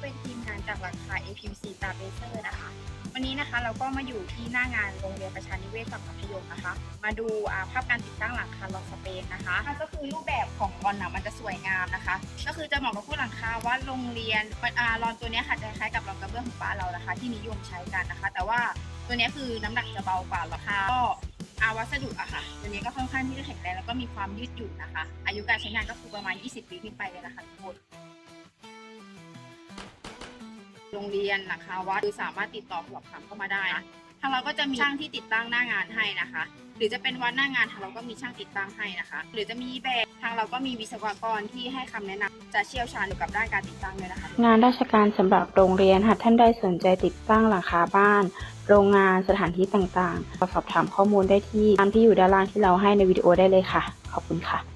เป็นทีมงานจากหลังคา APC ตาเบเซอร์นะคะ วันนี้นะคะเราก็มาอยู่ที่หน้างานโรงเรียนประชานิเวศฝั่งมัธยมนะคะ มาดูภาพการติดตั้งหลังคาลอนสเปนนะคะ ก็คือรูปแบบของลอนนะมันจะสวยงามนะคะ ก็คือจะเหมาะกับผู้หลังคาว่าโรงเรียนอ่ารอนตัวนี้ค่ะจะคล้ายกับรอนกระเบื้องของบ้านเรานะคะ ที่นิยมใช้กันนะคะ แต่ว่าตัวนี้คือน้ำหนักจะเบากว่าราคาก็อาวัสดุอะค่ะ ตัวนี้ก็ค่อนข้างที่จะแข็งแรงแล้วก็มีความยืดหยุ่นนะคะ อายุการใช้งานก็คือประมาณ 20 ปีขึ้นไปเลยนะคะทุกคน โรงเรียนหลังคาวัดคือสามารถติดต่อสอบถามเข้ามาได้นะทางเราก็จะมีช่างที่ติดตั้งหน้างานให้นะคะ หรือจะเป็นวันหน้างานทางเราก็มีช่างติดตั้งให้นะคะ หรือจะมีแบบทางเราก็มีวิศวกรที่ให้คำแนะนำจะเชี่ยวชาญเกี่ยวกับด้านการติดตั้งเลยนะคะ งานราชการสำหรับโรงเรียนหากท่านใดสนใจติดตั้งหลังคาบ้าน โรงงานสถานที่ต่างๆสอบถามข้อมูลได้ที่ตามที่อยู่ด้านล่างที่เราให้ในวิดีโอได้เลยค่ะ ขอบคุณค่ะ